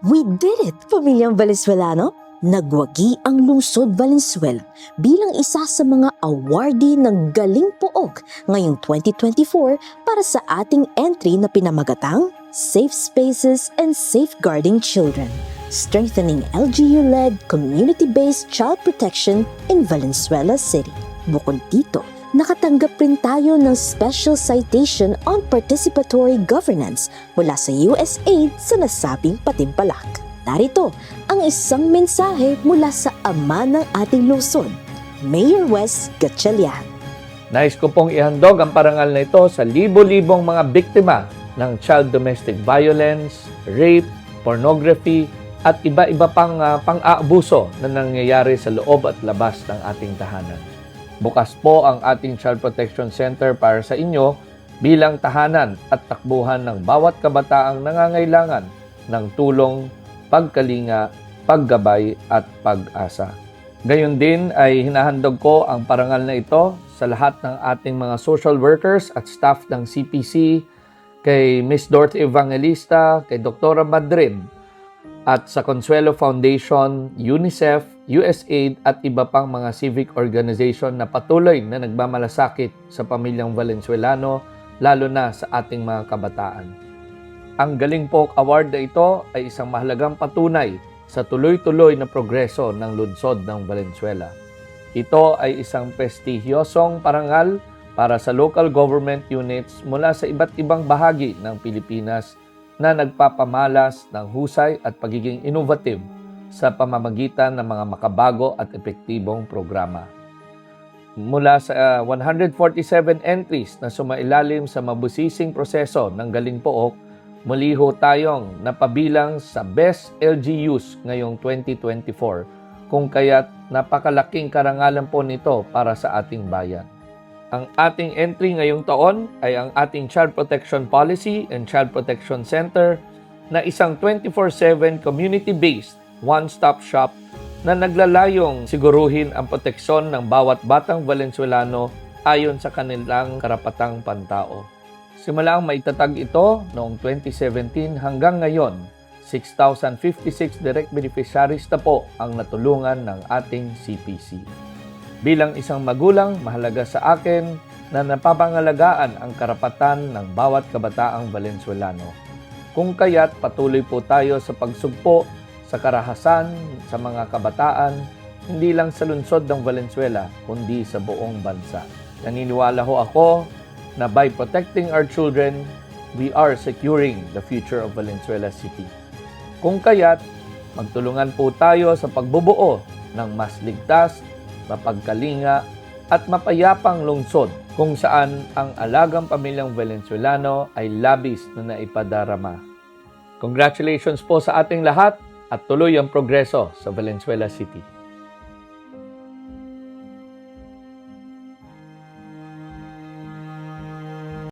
We did it, pamilyang Valenzuelano! Nagwagi ang lungsod Valenzuela bilang isa sa mga awardee ng Galing Pook ngayong 2024 para sa ating entry na pinamagatang Safe Spaces and Safeguarding Children, strengthening LGU-led community-based child protection in Valenzuela City. Bukod dito, nakatanggap rin tayo ng Special Citation on Participatory Governance mula sa USAID sa nasabing patimpalak. Narito ang isang mensahe mula sa ama ng ating lungsod, Mayor Wes Gatchalian. Nais ko pong ihandog ang parangal na ito sa libo-libong mga biktima ng child domestic violence, rape, pornography, at iba-iba pang ah, pang-aabuso na nangyayari sa loob at labas ng ating tahanan. Bukas po ang ating Child Protection Center para sa inyo bilang tahanan at takbuhan ng bawat kabataang nangangailangan ng tulong, pagkalinga, paggabay at pag-asa. Gayon din ay hinahandog ko ang parangal na ito sa lahat ng ating mga social workers at staff ng CPC, kay Miss Dorothy Evangelista, kay Dr. Madrid, at sa Consuelo Foundation, UNICEF, USAID at iba pang mga civic organization na patuloy na nagmamalasakit sa pamilyang Valenzuelano, lalo na sa ating mga kabataan. Ang Galing Poke Award na ito ay isang mahalagang patunay sa tuloy-tuloy na progreso ng lungsod ng Valenzuela. Ito ay isang prestigyosong parangal para sa local government units mula sa iba't ibang bahagi ng Pilipinas na nagpapamalas ng husay at pagiging innovative sa pamamagitan ng mga makabago at epektibong programa. Mula sa uh, 147 entries na sumailalim sa mabusising proseso ng Galing Pook, muli ho tayong napabilang sa Best LGUs ngayong 2024 kung kaya't napakalaking karangalan po nito para sa ating bayan. Ang ating entry ngayong taon ay ang ating Child Protection Policy and Child Protection Center na isang 24-7 community-based one-stop shop na naglalayong siguruhin ang proteksyon ng bawat batang Valenzuelano ayon sa kanilang karapatang pantao. Simula ang maitatag ito noong 2017 hanggang ngayon, 6,056 direct beneficiaries na po ang natulungan ng ating CPC. Bilang isang magulang, mahalaga sa akin na napapangalagaan ang karapatan ng bawat kabataang Valenzuelano. Kung kaya't patuloy po tayo sa pagsugpo sa karahasan sa mga kabataan, hindi lang sa lungsod ng Valenzuela, kundi sa buong bansa. Naniniwala ho ako na by protecting our children, we are securing the future of Valenzuela City. Kung kaya't, magtulungan po tayo sa pagbubuo ng mas ligtas, mapagkalinga at mapayapang lungsod kung saan ang alagang pamilyang Valenzuelano ay labis na naipadarama. Congratulations po sa ating lahat at tuloy ang progreso sa Valenzuela City.